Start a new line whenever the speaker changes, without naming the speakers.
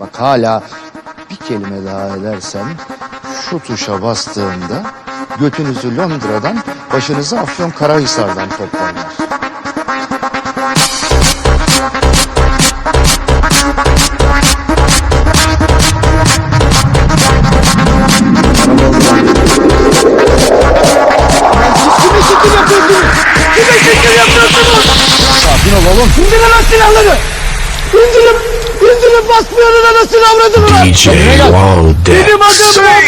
Bak hala bir kelime daha edersen şu tuşa bastığımda götünüzü Londra'dan başınızı Afyon Karahisar'dan toplarlar. Sakin ol oğlum.
İndirin lan silahları! İndirin! İndirin basmayanın anasını avradını lan!
DJ
Benim adım
Dex.